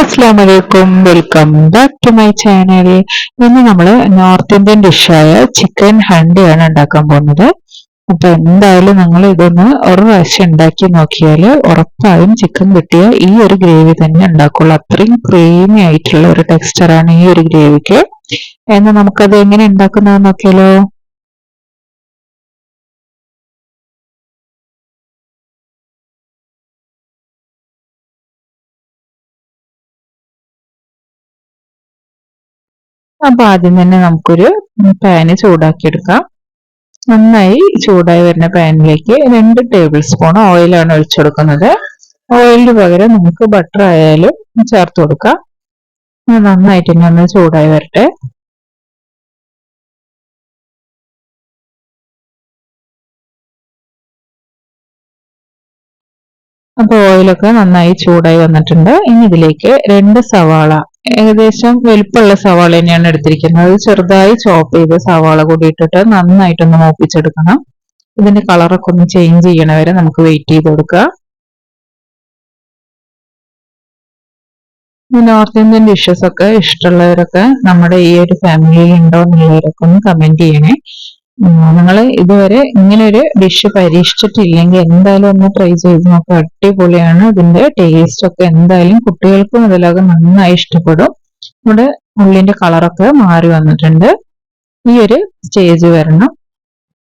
അസ്സാം വലൈക്കും welcome back to my channel. ഇന്ന് നമ്മൾ നോർത്ത് ഇന്ത്യൻ ഡിഷായ ചിക്കൻ ഹണ്ടിയാണ് ഉണ്ടാക്കാൻ പോകുന്നത്. അപ്പൊ എന്തായാലും നിങ്ങൾ ഇതൊന്ന് ഒരു പ്രാവശ്യം ഉണ്ടാക്കി നോക്കിയാൽ ഉറപ്പായും ചിക്കൻ കിട്ടിയ ഈ ഒരു ഗ്രേവി തന്നെ ഉണ്ടാക്കുള്ളൂ. അത്രയും ക്രീമി ആയിട്ടുള്ള ഒരു ടെക്സ്ചറാണ് ഈ ഒരു ഗ്രേവിക്ക്. എന്നാൽ നമുക്കത് എങ്ങനെ ഉണ്ടാക്കുന്നത് നോക്കിയാലോ? അപ്പൊ ആദ്യം തന്നെ നമുക്കൊരു പാന് ചൂടാക്കിയെടുക്കാം. നന്നായി ചൂടായി വരുന്ന പാനിലേക്ക് രണ്ട് ടേബിൾ സ്പൂൺ ഓയിലാണ് ഒഴിച്ചു കൊടുക്കുന്നത്. ഓയിലിന് പകരം നമുക്ക് ബട്ടർ ആയാലും ചേർത്ത് കൊടുക്കാം. നന്നായിട്ട് തന്നെ ഒന്ന് ചൂടായി വരട്ടെ. അപ്പൊ ഓയിലൊക്കെ നന്നായി ചൂടായി വന്നിട്ടുണ്ട്. ഇനി ഇതിലേക്ക് രണ്ട് സവാള ഏകദേശം വലുപ്പമുള്ള സവാള തന്നെയാണ് എടുത്തിരിക്കുന്നത്. ചെറുതായി ചോപ്പ് ചെയ്ത് സവാള കൂടി ഇട്ടിട്ട് നന്നായിട്ടൊന്ന് മൂപ്പിച്ചെടുക്കണം. ഇതിന്റെ കളറൊക്കെ ഒന്ന് ചേഞ്ച് ചെയ്യണ വരെ നമുക്ക് വെയിറ്റ് ചെയ്ത് കൊടുക്കുക. നോർത്ത് ഇന്ത്യൻ ഡിഷസ് ഒക്കെ ഇഷ്ടമുള്ളവരൊക്കെ നമ്മുടെ ഈ ഒരു ഫാമിലിയിൽ ഉണ്ടോ എന്നുള്ളവരൊക്കെ ഒന്ന് കമന്റ് ചെയ്യണേ. നിങ്ങൾ ഇതുവരെ ഇങ്ങനെ ഒരു ഡിഷ് പരീക്ഷിച്ചിട്ടില്ലെങ്കിൽ എന്തായാലും ഒന്ന് ട്രൈ ചെയ്ത് നോക്കുക അടിപൊളിയാണ് ഇതിന്റെ ടേസ്റ്റ് ഒക്കെ. എന്തായാലും കുട്ടികൾക്ക് മുതലാകെ നന്നായി ഇഷ്ടപ്പെടും. നമ്മുടെ ഉള്ളിന്റെ കളറൊക്കെ മാറി വന്നിട്ടുണ്ട്. ഈ ഒരു സ്റ്റേജ് വരണം.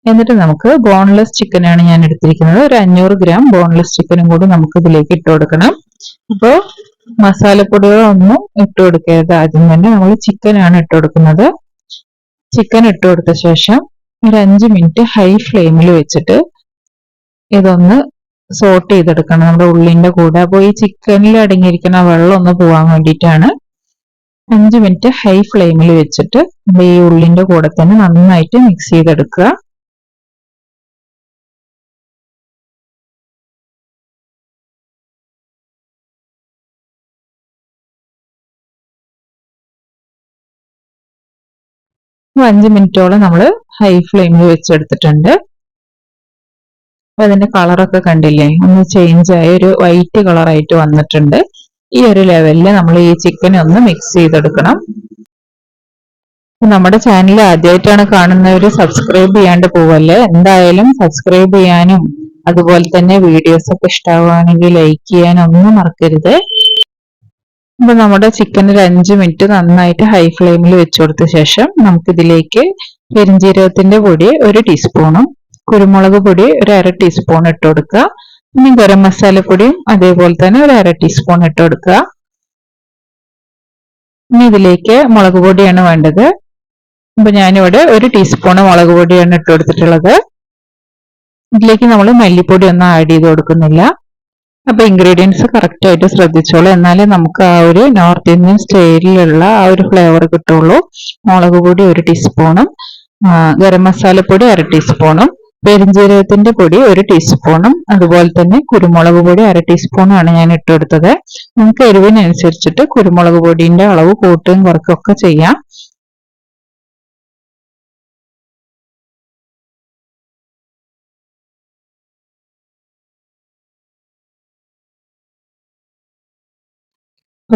എന്നിട്ട് നമുക്ക് ബോൺലെസ് ചിക്കനാണ് ഞാൻ എടുത്തിരിക്കുന്നത്. ഒരു അഞ്ഞൂറ് ഗ്രാം ബോൺലെസ് ചിക്കനും കൂടി നമുക്ക് ഇതിലേക്ക് ഇട്ട് കൊടുക്കണം. അപ്പോൾ മസാലപ്പൊടികളൊന്നും ഇട്ട് കൊടുക്കരുത്. ആദ്യം തന്നെ നമ്മൾ ചിക്കനാണ് ഇട്ട് കൊടുക്കുന്നത്. ചിക്കൻ ഇട്ട് കൊടുത്ത ശേഷം ഒരു അഞ്ച് മിനിറ്റ് ഹൈ ഫ്ലെയിമിൽ വെച്ചിട്ട് ഇതൊന്ന് സോട്ട് ചെയ്തെടുക്കണം. നമ്മുടെ ഉള്ളിന്റെ കൂടെ. അപ്പോൾ ഈ ചിക്കനിൽ അടങ്ങിയിരിക്കുന്ന വെള്ളം ഒന്ന് പോകാൻ വേണ്ടിയിട്ടാണ് അഞ്ച് മിനിറ്റ് ഹൈ ഫ്ലെയിമിൽ വെച്ചിട്ട് ഈ ഉള്ളിന്റെ കൂടെ തന്നെ നന്നായിട്ട് മിക്സ് ചെയ്തെടുക്കുക. അഞ്ച് മിനിറ്റോളം നമ്മൾ ഹൈ ഫ്ലെയിമിൽ വെച്ചെടുത്തിട്ടുണ്ട്. അപ്പൊ അതിന്റെ കളറൊക്കെ കണ്ടില്ലേ? ഒന്ന് ചേഞ്ച് ആയി ഒരു വൈറ്റ് കളറായിട്ട് വന്നിട്ടുണ്ട്. ഈ ഒരു ലെവലിൽ നമ്മൾ ഈ ചിക്കൻ ഒന്ന് മിക്സ് ചെയ്തെടുക്കണം. നമ്മുടെ ചാനൽ ആദ്യമായിട്ടാണ് കാണുന്നവർ സബ്സ്ക്രൈബ് ചെയ്യാണ്ട് പോവല്ലേ? എന്തായാലും സബ്സ്ക്രൈബ് ചെയ്യാനും അതുപോലെ തന്നെ വീഡിയോസ് ഒക്കെ ഇഷ്ടമാവുകയാണെങ്കിൽ ലൈക്ക് ചെയ്യാനും ഒന്നും മറക്കരുത്. അപ്പൊ നമ്മുടെ ചിക്കൻ ഒരു അഞ്ച് മിനിറ്റ് നന്നായിട്ട് ഹൈ ഫ്ലെയിമിൽ വെച്ചു കൊടുത്ത ശേഷം നമുക്കിതിലേക്ക് പെരിഞ്ജീരകത്തിന്റെ പൊടി ഒരു ടീസ്പൂണും കുരുമുളക് പൊടി ഒരു അര ടീസ്പൂൺ ഇട്ട് കൊടുക്കുക. പിന്നെ ഗരം മസാലപ്പൊടിയും അതേപോലെ തന്നെ ഒരു അര ടീസ്പൂൺ ഇട്ട് കൊടുക്കുക. ഇനി ഇതിലേക്ക് മുളക് പൊടിയാണ് വേണ്ടത്. അപ്പൊ ഞാനിവിടെ ഒരു ടീസ്പൂൺ മുളക് പൊടിയാണ് ഇട്ട് കൊടുത്തിട്ടുള്ളത്. ഇതിലേക്ക് നമ്മൾ മല്ലിപ്പൊടി ഒന്നും ആഡ് ചെയ്ത് കൊടുക്കുന്നില്ല. അപ്പൊ ഇൻഗ്രീഡിയൻസ് കറക്റ്റ് ആയിട്ട് ശ്രദ്ധിച്ചോളൂ. എന്നാലേ നമുക്ക് ആ ഒരു നോർത്ത് ഇന്ത്യൻ സ്റ്റൈലിലുള്ള ആ ഒരു ഫ്ലേവർ കിട്ടുള്ളൂ. മുളക് പൊടി ഒരു ടീസ്പൂണും ഗരം മസാലപ്പൊടി അര ടീസ്പൂണും പെരിഞ്ജീരകത്തിന്റെ പൊടി ഒരു ടീസ്പൂണും അതുപോലെ തന്നെ കുരുമുളക് പൊടി അര ടീസ്പൂണും ആണ് ഞാൻ ഇട്ടെടുത്തത് നമുക്ക് എരിവിനനുസരിച്ചിട്ട് കുരുമുളക് പൊടിന്റെ അളവ് കൂട്ടുകയും കുറയ്ക്കുകയൊക്കെ ചെയ്യാം.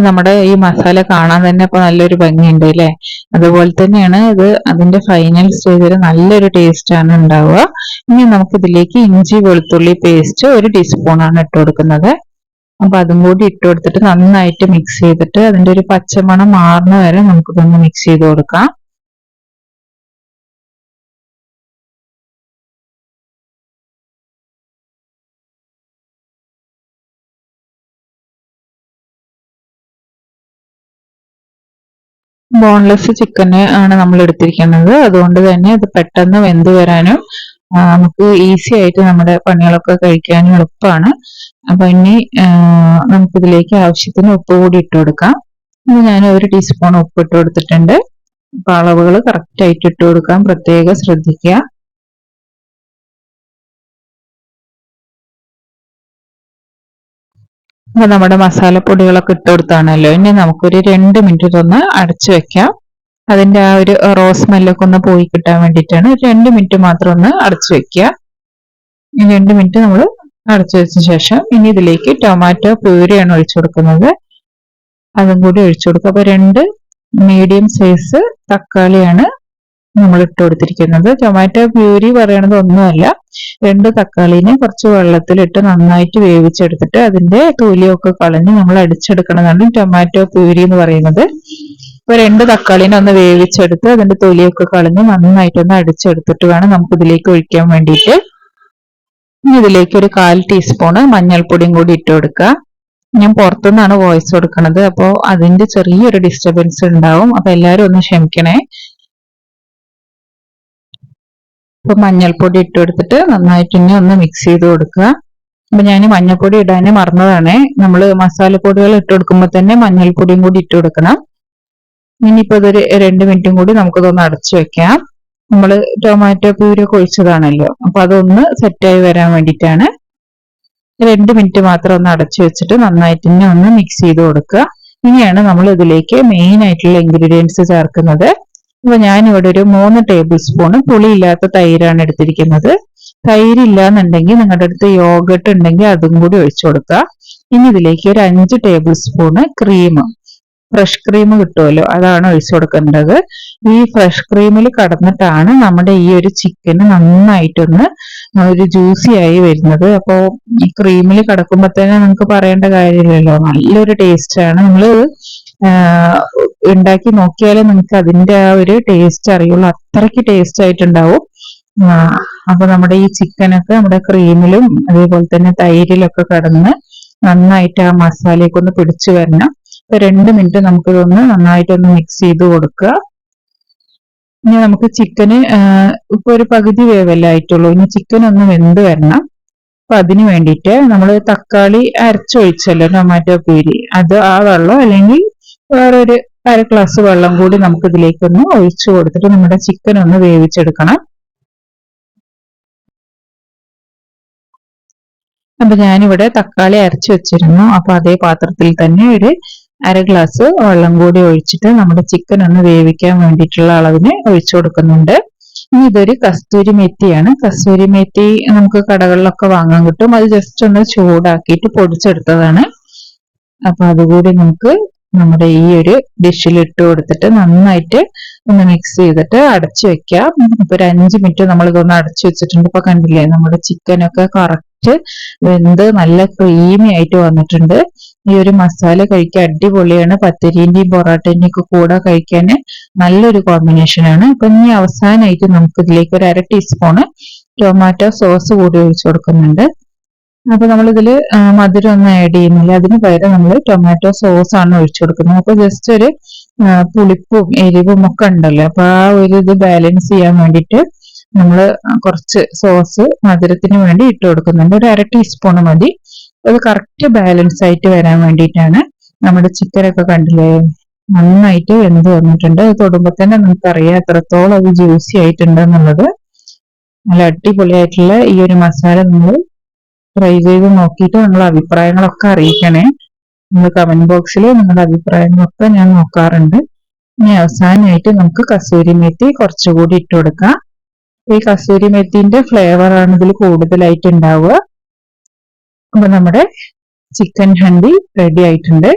നമ്മുടെ ഈ മസാല കാണാൻ തന്നെ ഇപ്പൊ നല്ലൊരു ഭംഗിയുണ്ട് അല്ലേ? അതുപോലെ തന്നെയാണ് ഇത് അതിന്റെ ഫൈനൽ സ്റ്റേജിൽ നല്ലൊരു ടേസ്റ്റ് ആണ് ഉണ്ടാവുക. ഇനി നമുക്ക് ഇതിലേക്ക് ഇഞ്ചി വെളുത്തുള്ളി പേസ്റ്റ് ഒരു ടീസ്പൂൺ ആണ് ഇട്ട് കൊടുക്കുന്നത്. അപ്പൊ അതും കൂടി ഇട്ട് കൊടുത്തിട്ട് നന്നായിട്ട് മിക്സ് ചെയ്തിട്ട് അതിന്റെ ഒരു പച്ചമണം മാറുന്ന വരെ നമുക്കിതൊന്ന് മിക്സ് ചെയ്ത് കൊടുക്കാം. ബോൺലെസ് ചിക്കന് ആണ് നമ്മൾ എടുത്തിരിക്കുന്നത്. അതുകൊണ്ട് തന്നെ അത് പെട്ടെന്ന് വെന്ത് വരാനും നമുക്ക് ഈസി ആയിട്ട് നമ്മുടെ പണികളൊക്കെ കഴിക്കാനും എളുപ്പമാണ്. അപ്പൊ ഇനി നമുക്കിതിലേക്ക് ആവശ്യത്തിന് ഉപ്പ് കൂടി ഇട്ട് കൊടുക്കാം. ഞാൻ ഒരു ടീസ്പൂൺ ഉപ്പ് ഇട്ട് കൊടുത്തിട്ടുണ്ട്. അപ്പൊ അളവുകൾ കറക്റ്റ് ആയിട്ട് ഇട്ട് കൊടുക്കാൻ പ്രത്യേകം ശ്രദ്ധിക്കുക. അപ്പൊ നമ്മുടെ മസാലപ്പൊടികളൊക്കെ ഇട്ട് കൊടുത്താണല്ലോ. ഇനി നമുക്കൊരു രണ്ട് മിനിറ്റ് ഒന്ന് അടച്ചു വെക്കാം. അതിന്റെ ആ ഒരു റോസ് സ്മെല്ലൊക്കെ ഒന്ന് പോയി കിട്ടാൻ വേണ്ടിയിട്ടാണ് രണ്ട് മിനിറ്റ് മാത്രം ഒന്ന് അടച്ചു വെക്കുക. രണ്ട് മിനിറ്റ് നമ്മൾ അടച്ചു വെച്ച ശേഷം ഇനി ഇതിലേക്ക് ടൊമാറ്റോ പ്യൂരിയാണ് ഒഴിച്ചു കൊടുക്കുന്നത്. അതും കൂടി ഒഴിച്ചു കൊടുക്കുക. അപ്പൊ രണ്ട് മീഡിയം സൈസ് തക്കാളിയാണ് നമ്മൾ ഇട്ട് കൊടുത്തിരിക്കുന്നത്. ടൊമാറ്റോ പ്യൂരി പറയണത് ഒന്നുമല്ല. രണ്ട് തക്കാളിനെ കുറച്ച് വെള്ളത്തിലിട്ട് നന്നായിട്ട് വേവിച്ചെടുത്തിട്ട് അതിന്റെ തൊലിയൊക്കെ കളഞ്ഞ് നമ്മൾ അടിച്ചെടുക്കണതാണ് ടൊമാറ്റോ പ്യൂരി എന്ന് പറയുന്നത്. ഇപ്പൊ രണ്ട് തക്കാളിനെ ഒന്ന് വേവിച്ചെടുത്ത് അതിന്റെ തൊലിയൊക്കെ കളഞ്ഞ് നന്നായിട്ടൊന്ന് അടിച്ചെടുത്തിട്ട് വേണം നമുക്ക് ഇതിലേക്ക് ഒഴിക്കാൻ വേണ്ടിയിട്ട്. ഇനി ഇതിലേക്ക് ഒരു കാൽ ടീസ്പൂണ് മഞ്ഞൾപ്പൊടിയും കൂടി ഇട്ട് കൊടുക്കുക. ഞാൻ പുറത്തുനിന്നാണ് വോയിസ് കൊടുക്കുന്നത് അപ്പോൾ അതിന്റെ ചെറിയൊരു ഡിസ്റ്റർബൻസ് ഉണ്ടാവും. അപ്പൊ എല്ലാവരും ഒന്ന് ക്ഷമിക്കണേ. ഇപ്പൊ മഞ്ഞൾപ്പൊടി ഇട്ട് കൊടുത്തിട്ട് നന്നായിട്ട് ഇനി ഒന്ന് മിക്സ് ചെയ്ത് കൊടുക്കുക. അപ്പൊ ഞാൻ മഞ്ഞൾപ്പൊടി ഇടാൻ മറന്നതാണ്. നമ്മൾ മസാലപ്പൊടികൾ ഇട്ട് കൊടുക്കുമ്പോൾ തന്നെ മഞ്ഞൾപ്പൊടിയും കൂടി ഇട്ട് കൊടുക്കണം. ഇനിയിപ്പോ ഇതൊരു രണ്ട് മിനിറ്റും കൂടി നമുക്കിതൊന്ന് അടച്ചു വെക്കാം. നമ്മൾ ടൊമാറ്റോ പ്യൂരി ഒഴിച്ചതാണല്ലോ. അപ്പൊ അതൊന്ന് സെറ്റായി വരാൻ വേണ്ടിയിട്ടാണ്. രണ്ട് മിനിറ്റ് മാത്രം ഒന്ന് അടച്ചു വെച്ചിട്ട് നന്നായിട്ട് തന്നെ ഒന്ന് മിക്സ് ചെയ്ത് കൊടുക്കുക. ഇനിയാണ് നമ്മൾ ഇതിലേക്ക് മെയിൻ ആയിട്ടുള്ള ഇൻഗ്രീഡിയൻസ് ചേർക്കുന്നത്. അപ്പൊ ഞാൻ ഇവിടെ ഒരു മൂന്ന് ടേബിൾ സ്പൂൺ പുളിയില്ലാത്ത തൈരാണ് എടുത്തിരിക്കുന്നത്. തൈര് ഇല്ലാന്നുണ്ടെങ്കിൽ നിങ്ങളുടെ അടുത്ത് യോഗട്ട് ഉണ്ടെങ്കിൽ അതും കൂടി ഒഴിച്ചു കൊടുക്കുക. ഇനി ഇതിലേക്ക് ഒരു അഞ്ച് tablespoon cream fresh cream കിട്ടുമല്ലോ അതാണ് ഒഴിച്ചു കൊടുക്കേണ്ടത്. ഈ ഫ്രഷ് ക്രീമിൽ കടന്നിട്ടാണ് നമ്മുടെ ഈ ഒരു ചിക്കന് നന്നായിട്ടൊന്ന് ഒരു ജ്യൂസി ആയി വരുന്നത്. അപ്പോൾ ഈ ക്രീമിൽ കടക്കുമ്പോൾ തന്നെ നമുക്ക് പറയേണ്ട കാര്യമില്ലല്ലോ. നല്ലൊരു ടേസ്റ്റ് ആണ്. നമ്മൾ ഉണ്ടാക്കി നോക്കിയാലേ നിങ്ങൾക്ക് അതിന്റെ ആ ഒരു ടേസ്റ്റ് അറിയുള്ളൂ. അത്രയ്ക്ക് ടേസ്റ്റ് ആയിട്ടുണ്ടാവും. അപ്പൊ നമ്മുടെ ഈ ചിക്കനൊക്കെ നമ്മുടെ ക്രീമിലും അതേപോലെ തന്നെ തൈരിലൊക്കെ കടന്ന് നന്നായിട്ട് ആ മസാലയൊക്കെ ഒന്ന് പിടിച്ചു വരണം. ഇപ്പൊ രണ്ട് മിനിറ്റ് നമുക്കിതൊന്ന് നന്നായിട്ടൊന്ന് മിക്സ് ചെയ്ത് കൊടുക്കുക. ഇനി നമുക്ക് ചിക്കന് ഇപ്പൊ ഒരു പകുതി വേവല്ലേ ആയിട്ടുള്ളൂ. ഇനി ചിക്കൻ ഒന്ന് വെന്ത് വരണം. അപ്പൊ അതിന് വേണ്ടിയിട്ട് നമ്മൾ തക്കാളി അരച്ചൊഴിച്ചല്ലോ ടൊമാറ്റോ പീരി. അത് ആ വെള്ളം അല്ലെങ്കിൽ വേറൊരു അര ഗ്ലാസ് വെള്ളം കൂടി നമുക്ക് ഇതിലേക്കൊന്ന് ഒഴിച്ചു കൊടുത്തിട്ട് നമ്മുടെ ചിക്കൻ ഒന്ന് വേവിച്ചെടുക്കണം. അപ്പൊ ഞാനിവിടെ തക്കാളി അരച്ചു വെച്ചിരുന്നു. അപ്പൊ അതേ പാത്രത്തിൽ തന്നെ ഒരു അര ഗ്ലാസ് വെള്ളം കൂടി ഒഴിച്ചിട്ട് നമ്മുടെ ചിക്കൻ ഒന്ന് വേവിക്കാൻ വേണ്ടിയിട്ടുള്ള അളവിന് ഒഴിച്ചു കൊടുക്കുന്നുണ്ട്. ഇനി ഇതൊരു കസ്തൂരി മേത്തിയാണ്. കസ്തൂരി മേത്തി നമുക്ക് കടകളിലൊക്കെ വാങ്ങാൻ കിട്ടും. അത് ജസ്റ്റ് ഒന്ന് ചൂടാക്കിയിട്ട് പൊടിച്ചെടുത്തതാണ്. അപ്പൊ അതുകൂടി നമുക്ക് നമ്മുടെ ഈ ഒരു ഡിഷിൽ ഇട്ട് കൊടുത്തിട്ട് നന്നായിട്ട് ഒന്ന് മിക്സ് ചെയ്തിട്ട് അടച്ചു വെക്കാം ഇപ്പൊ ഒരു അഞ്ച് മിനിറ്റ് നമ്മൾ ഇതൊന്ന് അടച്ചു വെച്ചിട്ടുണ്ട്. ഇപ്പൊ കണ്ടില്ലേ നമ്മുടെ ചിക്കനൊക്കെ കറക്റ്റ് വെന്ത് നല്ല ക്രീമി ആയിട്ട് വന്നിട്ടുണ്ട്. ഈ ഒരു മസാല കഴിക്കാൻ അടിപൊളിയാണ്. പത്തരീന്റെയും പൊറോട്ടേന്റെയും ഒക്കെ കൂടെ കഴിക്കാൻ നല്ലൊരു കോമ്പിനേഷൻ ആണ്. അപ്പൊ ഇനി അവസാനമായിട്ട് നമുക്ക് ഇതിലേക്ക് ഒരു അര ടീസ്പൂണ് ടൊമാറ്റോ സോസ് കൂടി ഒഴിച്ചു കൊടുക്കുന്നുണ്ട്. അപ്പൊ നമ്മളിതിൽ മധുരം ഒന്നും ആഡ് ചെയ്യുന്നില്ല അതിന് പകരം നമ്മൾ ടൊമാറ്റോ സോസ് ആണ് ഒഴിച്ചു കൊടുക്കുന്നത്. അപ്പൊ ജസ്റ്റ് ഒരു പുളിപ്പും എരിവും ഒക്കെ ഉണ്ടല്ലോ. അപ്പൊ ആ ഒരു ഇത് ബാലൻസ് ചെയ്യാൻ വേണ്ടിയിട്ട് നമ്മൾ കുറച്ച് സോസ് മധുരത്തിന് വേണ്ടി ഇട്ട് കൊടുക്കുന്നുണ്ട്. ഒരു അര ടീസ്പൂൺ മതി. അത് കറക്റ്റ് ബാലൻസ് ആയിട്ട് വരാൻ വേണ്ടിയിട്ടാണ് നമ്മുടെ ചിക്കനൊക്കെ കണ്ടില്ലേ? നന്നായിട്ട് വെന്ത് വന്നിട്ടുണ്ട്. അത് തൊടുമ്പോൾ തന്നെ നമുക്കറിയാം എത്രത്തോളം അത് ജ്യൂസി ആയിട്ടുണ്ട് എന്നുള്ളത്. നല്ല അടിപൊളിയായിട്ടുള്ള ഈ ഒരു മസാല നമ്മൾ ട്രൈ ചെയ്ത് നോക്കിയിട്ട് നിങ്ങളുടെ അഭിപ്രായങ്ങളൊക്കെ അറിയിക്കണേ. നിങ്ങൾ കമന്റ് ബോക്സിൽ നിങ്ങളുടെ അഭിപ്രായങ്ങളൊക്കെ ഞാൻ നോക്കാറുണ്ട്. ഇനി അവസാനമായിട്ട് നമുക്ക് കസൂരി മെത്തി കുറച്ചുകൂടി ഇട്ട് കൊടുക്കാം. ഈ കസൂരി മെത്തിന്റെ ഫ്ലേവർ ആണ് ഇതിൽ കൂടുതലായിട്ട് ഉണ്ടാവുക. അപ്പൊ നമ്മുടെ ചിക്കൻ ഹണ്ടി റെഡി ആയിട്ടുണ്ട്.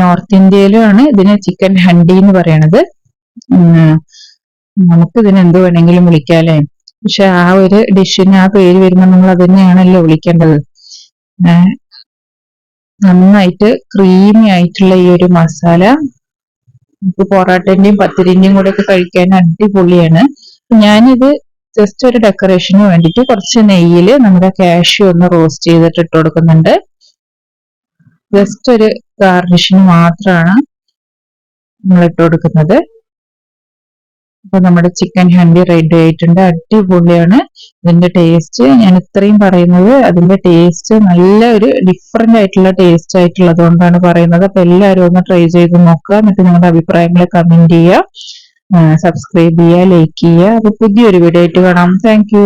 നോർത്ത് ഇന്ത്യയിലുമാണ് ഇതിന് ചിക്കൻ ഹണ്ടി എന്ന് പറയണത്. നമുക്ക് ഇതിന് എന്ത് വേണമെങ്കിലും വിളിക്കാല്ലേ പക്ഷെ ആ ഒരു ഡിഷിന് ആ പേര് വരുമ്പോൾ നമ്മൾ അത് തന്നെയാണല്ലോ വിളിക്കേണ്ടത്. നന്നായിട്ട് ക്രീമി ആയിട്ടുള്ള ഈ ഒരു മസാല നമുക്ക് പൊറോട്ടന്റെയും പത്തിരിന്റെയും കൂടെ ഒക്കെ കഴിക്കാൻ അടിപൊളിയാണ്. ഞാനിത് ജസ്റ്റ് ഒരു ഡെക്കറേഷന് വേണ്ടിയിട്ട് കുറച്ച് നെയ്യിൽ നമ്മുടെ കാഷ്യൂ ഒന്ന് റോസ്റ്റ് ചെയ്തിട്ട് ഇട്ട് കൊടുക്കുന്നുണ്ട്. ജസ്റ്റ് ഒരു ഗാർണിഷിന് മാത്രമാണ് നമ്മൾ ഇട്ട് കൊടുക്കുന്നത്. അപ്പൊ നമ്മുടെ ചിക്കൻ ഹണ്ടി റെഡി ആയിട്ടുണ്ട്. അടിപൊളിയാണ്. ഇതിന്റെ ടേസ്റ്റ് ഞാൻ ഇത്രയും പറയുന്നത് അതിന്റെ ടേസ്റ്റ് നല്ല ഒരു ഡിഫറെന്റ് ആയിട്ടുള്ള ടേസ്റ്റ് ആയിട്ടുള്ളത് കൊണ്ടാണ് പറയുന്നത്. അപ്പൊ എല്ലാവരും ഒന്ന് ട്രൈ ചെയ്ത് നോക്കുക. എന്നിട്ട് നിങ്ങളുടെ അഭിപ്രായങ്ങൾ കമന്റ് ചെയ്യുക. സബ്സ്ക്രൈബ് ചെയ്യുക ലൈക്ക് ചെയ്യുക. അപ്പൊ പുതിയൊരു വീഡിയോ ആയിട്ട് കാണാം. താങ്ക്